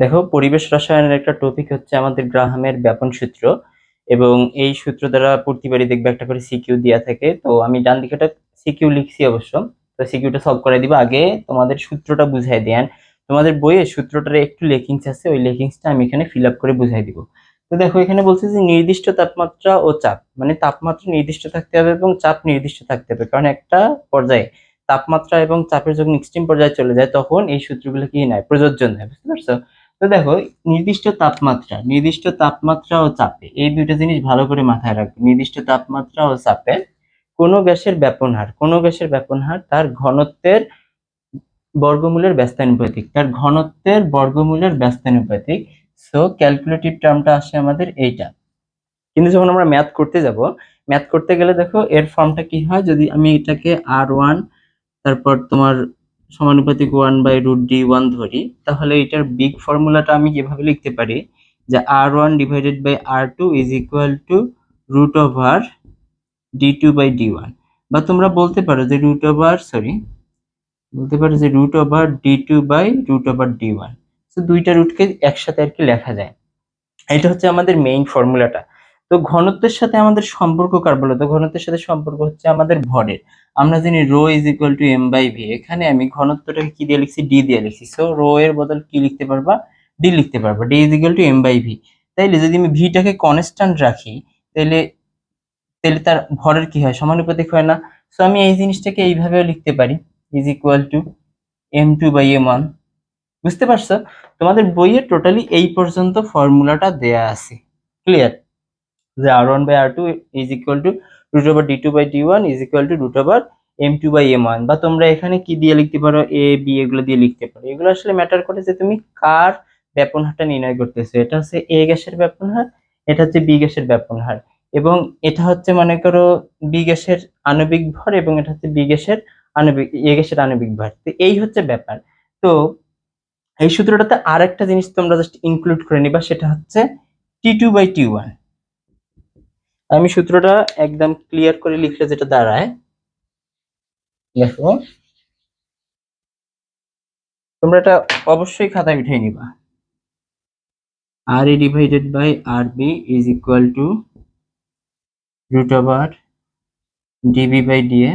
দেখো, পরিবেশ রসায়নের একটা টপিক হচ্ছে আমাদের গ্রাহামের ব্যাপন সূত্র এবং এই সূত্র দ্বারা প্রতিবারই দেখবে একটা করে সিকিউ দেওয়া থাকে। তো আমি ডান দিকেটা সিকিউ লিখছি অবশ্য। তো সিকিউটা সলভ করে দিব। আগে তোমাদের সূত্রটা বুঝাই দেন। তোমাদের বইয়ে সূত্রটার একটু লেকিংস আছে, ওই লেখিংসটা আমি এখানে ফিল আপ করে বুঝাই দিব। তো দেখো, এখানে বলছে যে নির্দিষ্ট তাপমাত্রা ও চাপ মানে তাপমাত্রা নির্দিষ্ট থাকতে হবে এবং চাপ নির্দিষ্ট থাকতে হবে। কারণ একটা পর্যায়ে তাপমাত্রা এবং চাপের যখন এক্সট্রিম পর্যায়ে চলে যায়, তখন এই সূত্রগুলো কি নয় প্রযোজ্য নয়, বুঝতে পারছ? তো দেখো, নির্দিষ্ট তাপমাত্রা নির্দিষ্ট তাপমাত্রা ও চাপে, এই দুইটা জিনিস ভালো করে মাথায় রাখবে। নির্দিষ্ট তাপমাত্রা ও চাপে কোনো গ্যাসের ব্যাপন হার কোনো গ্যাসের ব্যাপন হার তার ঘনত্বের বর্গমূলের ব্যস্তানুপাতিক, তার ঘনত্বের বর্গমূলের ব্যস্তানুপাতিক। সো ক্যালকুলেটিভ টার্মটা আসে আমাদের এইটা। কিন্তু যখন আমরা ম্যাথ করতে যাব ম্যাথ করতে গেলে দেখো, এর ফর্মটা কি হয়? যদি আমি এটাকে আর ওয়ান তারপর তোমার সমানুপাতিক one by root D one ধরি, তাহলে এটার বিগ ফর্মুলাটা আমি কীভাবে লিখতে পারি, যে R one divided by R two is equal to root over D two by D one বা তোমরা বলতে পারো যে রুট ওভার সরি বলতে পারো যে root over D two by root over D one তো দুইটা রুটকে একসাথে আর কি লেখা যায়। এটা হচ্ছে আমাদের মেইন ফর্মুলাটা তো ঘনত্বের সাথে আমাদের সম্পর্ক কার বলতো ঘনত্বের সাথে সম্পর্ক হচ্ছে আমাদের ভরের। আমরা জানি rho is equal to M by V এখানে আমি ঘনত্বটাকে কি দিয়ে লিখছি? ডি দিয়ে লিখছি। সো রো এর বদল কি লিখতে পারবা? ডি লিখতে পারবা। D is equal to M by V তাইলে যদি আমি ভিটাকে কনস্ট্যান্ট রাখি তাহলে তাহলে তার ভরের কি হয়? সমানুপাতিক হয় না। সো আমি এই জিনিসটাকে এইভাবেও লিখতে পারি। Is equal to M two by M one বুঝতে পারছ? তোমাদের বইয়ে টোটালি এই পর্যন্ত ফর্মুলাটা দেয়া আছে। ক্লিয়ার যে r one by r two is equal to root over d two by d one is equal to root over m two by m one বা তোমরা এখানে কি দিয়ে লিখতে পারো? এ বি এগুলো দিয়ে লিখতে পারো। এগুলো আসলে ম্যাটার করে যে তুমি কার ব্যাপন হারটা নির্ণয় করতেছো। এটা হচ্ছে এ গ্যাসের ব্যাপন হার, এটা হচ্ছে বি গ্যাসের ব্যাপন হার। এবং এটা হচ্ছে মনে করো বি গ্যাসের আণবিক ভর এবং এটা হচ্ছে বি গ্যাসের আণবিক এ গ্যাসের আণবিক ভর। তো এই হচ্ছে ব্যাপার। তো এই সূত্রটাতে আর একটা জিনিস তোমরা জাস্ট ইনক্লুড করে নিবা, সেটা হচ্ছে t two by t one আমি সূত্রটা একদম ক্লিয়ার করে লিখলে যেটা দাঁড়ায়, দেখো। তোমরা এটা অবশ্যই খাতায় উঠিয়ে নিবা। R a divided by r b is equal to root over d b by d d a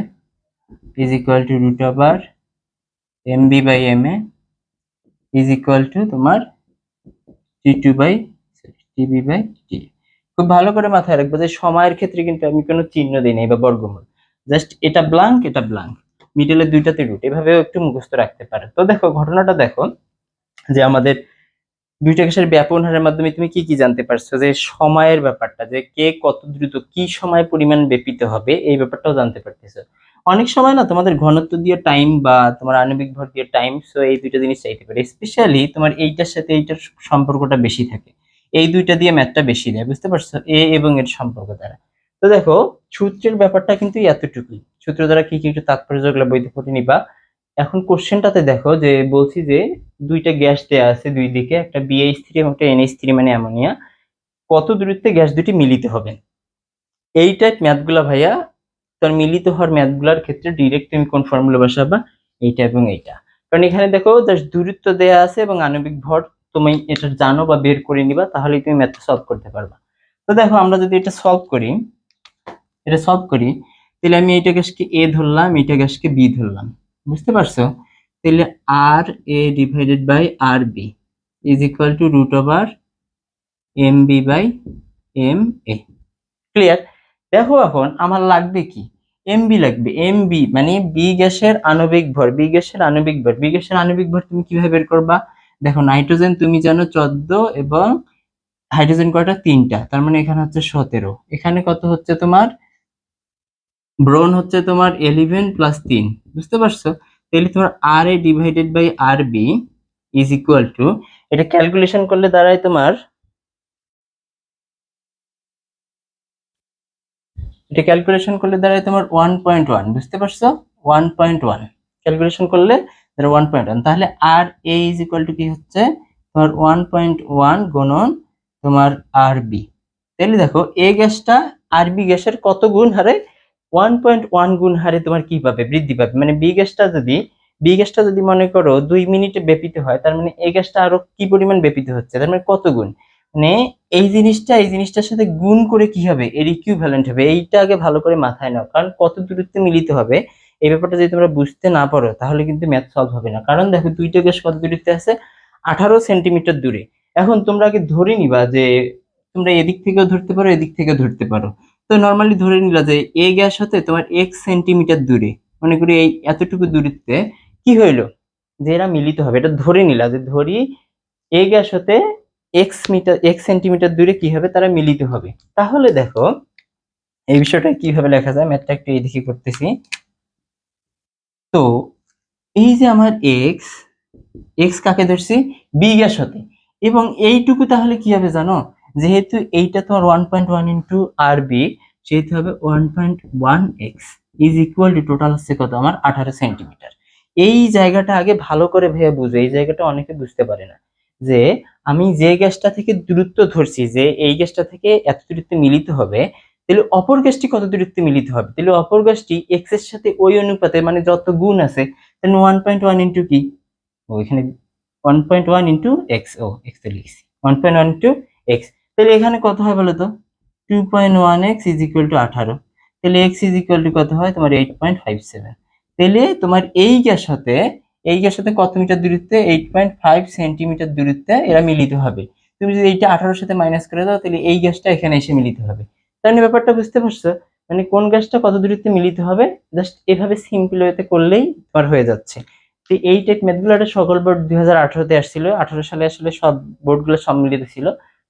is equal to root over m b by m a is equal to তোমার t two by t b by t খুব ভালো করে মাথায় রাখব যে সময়ের ক্ষেত্রে কিন্তু আমি কোনো চিহ্ন দিই নাই বা বর্গমূল। জাস্ট এটা ব্লাঙ্ক এটা ব্লাঙ্ক মিডলের দুইটাতে রুট এভাবেও একটু মুখস্থ রাখতে পারো। তো দেখো, ঘটনাটা দেখো যে আমাদের দুইটা গ্যাসের ব্যাপন হারের মাধ্যমে তুমি কি কি জানতে পারছ যে সময়ের ব্যাপারটা, যে কে কত দ্রুত কি সময় পরিমাণ ব্যাপিত হবে, এই ব্যাপারটাও জানতে পারতেছো। অনেক সময় না তোমাদের ঘনত্ব দিয়ে টাইম বা তোমার আণবিক ভর দিয়ে টাইম সো এই দুইটা জিনিস চাইতে পারে। স্পেশালি তোমার এইটার সাথে এইটার সম্পর্কটা বেশি থাকে। এই দুইটা দিয়ে ম্যাথটা বেশি দেয়, বুঝতে পারছ? এ এবং এর সম্পর্ক দ্বারা। তো দেখো, সূত্রের ব্যাপারটা কিন্তু এতটুকুই। সূত্র দ্বারা কি কি একটু তাৎপর্যগুলো বৈধ করে নিবা। এখন কোশ্চেনটাতে দেখো যে, বলছি যে, দুইটা গ্যাস দেয়া আছে দুই দিকে, একটা বিএইচ থ্রি এবং একটা এনএইচ থ্রি মানে অ্যামোনিয়া। কত দূরত্বে গ্যাস দুটি মিলিত হবে? এই টাইপ ম্যাথগুলা ভাইয়া, তোর মিলিত হওয়ার ম্যাথগুলার ক্ষেত্রে ডিরেক্ট তুমি কোন ফর্মুলা বসাবা? এইটা এবং এইটা। কারণ এখানে দেখো দূরত্ব দেয়া আছে এবং আণবিক ভর তুমি এটা জানো বা বের করে নিবা, তাহলেই তুমি ম্যাথটা সলভ করতে পারবা। তো দেখো, আমরা যদি এটা সলভ করি, এটা সলভ করি, তাহলে আমি এইটা গ্যাসকে এ ধরলাম, এইটা গ্যাসকে বি ধরলাম। বুঝতে পারছ? তাহলে r a divided by r b is equal to root over m b by m a clear দেখো এখন, আমার লাগবে কি? এম বি লাগবে এম বি মানে বি গ্যাসের আণবিক ভর বি গ্যাসের আণবিক ভর বি গ্যাসের আণবিক ভর তুমি কীভাবে বের করবা? দেখো, নাইট্রোজেন তুমি জানো চোদ্দ এবং হাইড্রোজেন কয়টা? তিনটা। তার মানে এখানে হচ্ছে সতেরো। এখানে কত হচ্ছে তোমার? ব্রোন হচ্ছে তোমার এলিভেন প্লাস তিন। বুঝতে পারছ? তাহলে তোমার r a divided by r b is equal to এটা ক্যালকুলেশন করলে দাঁড়ায় তোমার, এটা ক্যালকুলেশন করলে দাঁড়ায় তোমার ওয়ান পয়েন্ট ওয়ান বুঝতে পারছ? ওয়ান পয়েন্ট ওয়ান ক্যালকুলেশন করলে দাঁড়ায় ওয়ান পয়েন্ট ওয়ান তাহলে r a is equal to কি হচ্ছে? তোমার ওয়ান পয়েন্ট ওয়ান গুণন তোমার আর বি তাহলে দেখো এ গ্যাসটা আর বি গ্যাসের কত গুণ হারে? ওয়ান পয়েন্ট ওয়ান গুণ হারে তোমার কি পাবে? বৃদ্ধি পাবে। মানে বি গ্যাসটা যদি বি গ্যাসটা যদি মনে করো দুই মিনিটে ব্যাপিত হয়, তার মানে এই গ্যাসটা আরও কি পরিমাণ ব্যাপিত হচ্ছে? তার মানে কত গুণ? মানে এই জিনিসটা, এই জিনিসটার সাথে গুণ করে কি হবে? এর ইকুইভ্যালেন্ট হবে। এইটা আগে ভালো করে মাথায় নাও। কারণ কত দূরত্বে মিলিত হবে? এই ব্যাপারটা যদি তোমরা বুঝতে না পারো, তাহলে কিন্তু ম্যাথ সলভ হবে না। কারণ দেখো, দুইটা গ্যাস কত দূরত্বে আছে, আঠারো সেন্টিমিটার দূরে। এখন তোমরা আগে ধরে নিবা যে, তোমরা এদিক থেকেও ধরতে পারো, এদিক থেকেও ধরতে পারো। তো নর্মালি ধরে নিলা যে এ গ্যাস হতে তোমার এক সেন্টিমিটার দূরে। মনে করি এই এতটুকু দূরত্বে কি হইল? যে এরা মিলিত হবে। এটা ধরে নিলা যে, ধরি এ গ্যাস হতে এক্স মিটার এক সেন্টিমিটার দূরে কি হবে? তারা মিলিত হবে। তাহলে দেখো, এই বিষয়টা কীভাবে লেখা যায়? ম্যাথটা একটু এদিকে করতেছি। তো এই যে আমার এক্স এক্স কাকে ধরছি? বি গ্যাস হতে এবং এইটুকু তাহলে কি হবে জানো? যেহেতু এইটা তোমার one point one into r b সেহেতু হবে one point one x is equal to total হচ্ছে কত? আমার আঠারো সেন্টিমিটার এই জায়গাটা আগে ভালো করে ভেবে বুঝো। এই জায়গাটা অনেকে বুঝতে পারে না। যে আমি যে গ্যাসটা থেকে দূরত্ব ধরছি, যে এই গ্যাসটা থেকে এত দূরত্বে মিলিত হবে তাহলে অপর গ্যাসটি কত দূরত্বে মিলিত হবে? তাহলে অপর গ্যাসটি এক্সের সাথে ওই অনুপাতে মানে যত গুণ আছে, তাহলে ওয়ান পয়েন্ট ওয়ান ইন্টু কি? ওইখানে one point one into x ও এক্স তো লিখছি। One point one into x তাহলে এখানে কত হয় বলো তো? Two point one x is equal to আঠারো। তাহলে এক্স ইজ ইকুয়াল টু কত হয়? তোমার এইট পয়েন্ট ফাইভ সেভেন তাহলে তোমার এই গ্যাস সাথে, এই গ্যাস সাথে কত মিটার দূরত্বে? এইট পয়েন্ট ফাইভ সেন্টিমিটার দূরত্বে এরা মিলিত হবে। তুমি যদি এইটা আঠারোর সাথে মাইনাস করে দাও, তাহলে এই গ্যাসটা এখানে এসে মিলিত হবে। তাহলে ব্যাপারটা বুঝতে পারছ? মানে কোন গ্যাসটা কত দূরত্বে মিলিত হবে? জাস্ট এভাবে সিম্পল ওয়েতে করলেই তোমার হয়ে যাচ্ছে। তো এই টাইপ ম্যাথগুলো একটা সকল বোর্ড দুই হাজার আঠারোতে আসছিল। আঠারো সালে আসলে সব বোর্ডগুলো সম্মিলিত ছিল।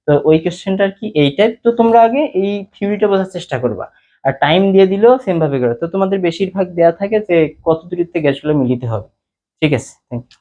তো ওই কোশ্চেনটা আর কি এই টাইপ তো তোমরা আগে এই থিওরিটা বোঝার চেষ্টা করবা। আর টাইম দিয়ে দিলেও সেম ভাবে করো। তো তোমাদের বেশিরভাগ দেওয়া থাকে যে কত দূরত্বে গ্যাসগুলো মিলিতে হবে। ঠিক আছে? Thank you